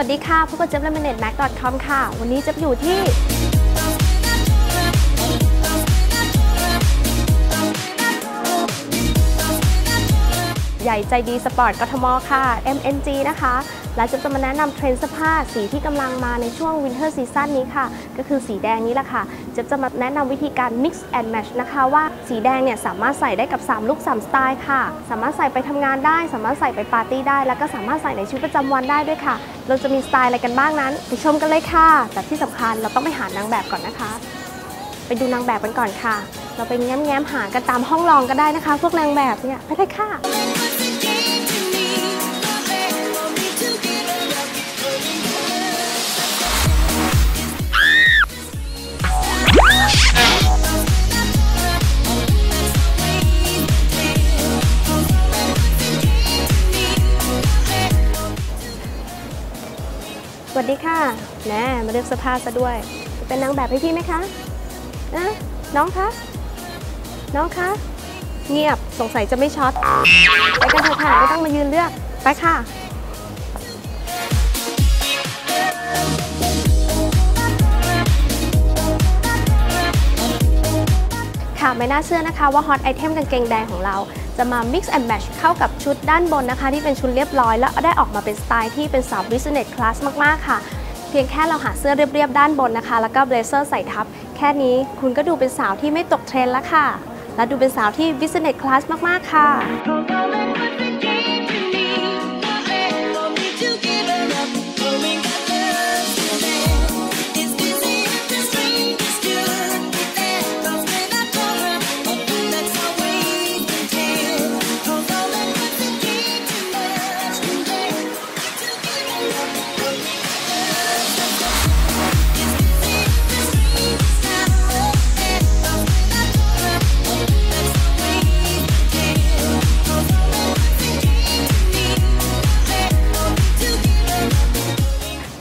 วัสดีค่ะพบกับเจ๊บเลมเนตแม็กดอทคอมค่ะ วันนี้เจ๊บอยู่ที่ใหญ่ใจดีสปอร์ตกทมค่ะ MNG นะคะ และจะจะมาแนะนำเทรนด์เสื้อผ้าสีที่กำลังมาในช่วงวินเทอร์ซีซั่นนี้ค่ะ ก็คือสีแดงนี้แหละค่ะ จะจะมาแนะนำวิธีการ mix and match นะคะว่าสีแดงเนี่ยสามารถใส่ได้กับ 3 ลุค3สไตล์ค่ะ สามารถใส่ไปทำงานได้ สามารถใส่ไปปาร์ตี้ได้ แล้วก็สามารถใส่ในชีวิตประจำวันได้ด้วยค่ะ เราจะมีสไตล์อะไรกันบ้างนั้นไปชมกันเลยค่ะ แต่ที่สำคัญเราต้องไปหานางแบบก่อนนะคะ ไปดูนางแบบกันก่อนค่ะ เราไปแง้มๆหากันตามห้องรองก็ได้นะคะ พวกนางแบบเนี่ยไปเลยค่ะ วัสดีค่ะแหน่มาเลือกเสื้อผ้าซะด้วย เป็นนางแบบให้พี่ไหมคะนะน้องคะน้องคะเงียบสงสัยจะไม่ช็อตไปกันเถอะค่ะไม่ต้องมายืนเลือกไปค่ะค่ะไม่น่าเชื่อนะคะว่าฮอตไอเทมกางเกงแดงของเรา จะมา mix and match เข้ากับชุดด้านบนนะคะ ที่เป็นชุดเรียบร้อย แล้วได้ออกมาเป็นสไตล์ที่เป็นสาว business class มาก ๆ ค่ะ เพียงแค่เราหาเสื้อเรียบ ๆ ด้านบนนะคะ แล้วก็เบลเซอร์ใส่ทับ แค่นี้คุณก็ดูเป็นสาวที่ไม่ตกเทรนแล้วค่ะ และดูเป็นสาวที่ business class มาก ๆ ค่ะ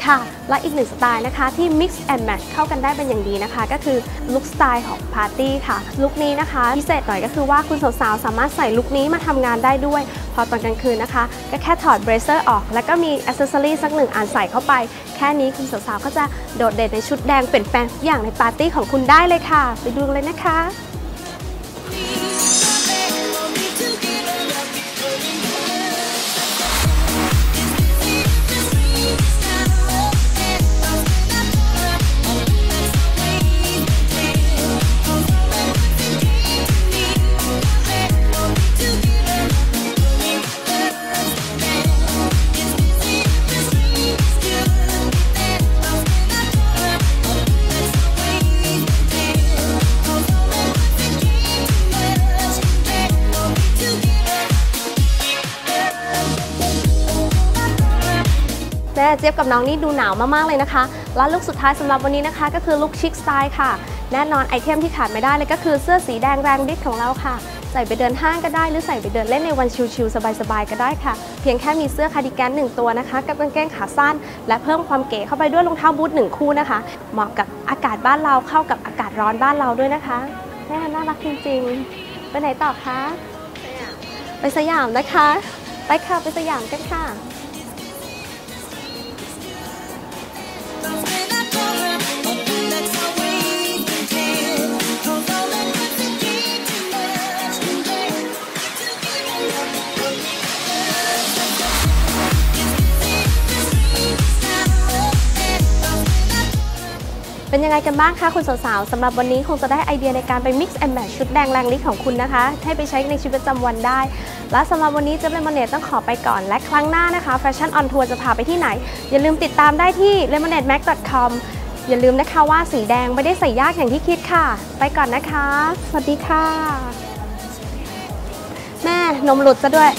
ค่ะ และอีกหนึ่งสไตล์นะคะ ที่ mix and match เข้ากันได้เป็นอย่างดีนะคะ ก็คือลุคสไตล์ของปาร์ตี้ค่ะลุคนี้นะคะพิเศษหน่อยก็คือว่าคุณสาวๆสามารถใส่ลุคนี้มาทำงานได้ด้วย พอตอนกลางคืนนะคะ ก็แค่ถอดเบรเซอร์ออก แล้วก็มีอ c เซสซอรี่สักหนึ่งอันใส่เข้าไป แค่นี้คุณสาวๆก็จะโดดเด่นในชุดแดงเปลี่ยนแปลงทุกอย่างในปาร์ตี้ของคุณได้เลยค่ะ ไปดูกันเลยนะคะ เจี๊ยบกับน้องนี่ดูหนาวมากๆเลยนะคะ และลุคสุดท้ายสำหรับวันนี้นะคะ ก็คือลุคชิคสไตล์ค่ะ แน่นอนไอเทมที่ขาดไม่ได้เลยก็คือเสื้อสีแดงแรงฤทธิ์ของเราค่ะ ใส่ไปเดินห้างก็ได้หรือใส่ไปเดินเล่นในวันชิลๆสบายๆก็ได้ค่ะ เพียงแค่มีเสื้อคาร์ดิแกนหนึ่งตัวนะคะ กับกางเกงขาสั้น และเพิ่มความเก๋เข้าไปด้วยรองเท้าบูทหนึ่งคู่นะคะ เหมาะกับอากาศบ้านเราเข้ากับอากาศร้อนบ้านเราด้วยนะคะแม่น่ารักจริงๆ ไปไหนต่อคะไปสยามนะคะ ไปค่ะไปสยามกันค่ะ เป็นยังไงกันบ้างคะคุณสาวๆสำหรับวันนี้คงจะได้ไอเดียในการไป mix and match ชุดแดงแรงฤทธิ์ของคุณนะคะ ให้ไปใช้ในชีวิตประจำวันได้ และสำหรับวันนี้เจะเป็นเนตต้องขอไปก่อน และครั้งหน้านะคะ Fashion on Tour จะพาไปที่ไหน อย่าลืมติดตามได้ที่ lemonademac.com อย่าลืมนะคะว่าสีแดงไม่ได้ใส่ยากอย่างที่คิดค่ะ ไปก่อนนะคะ สวัสดีค่ะ แม่นมหลุดซะด้วย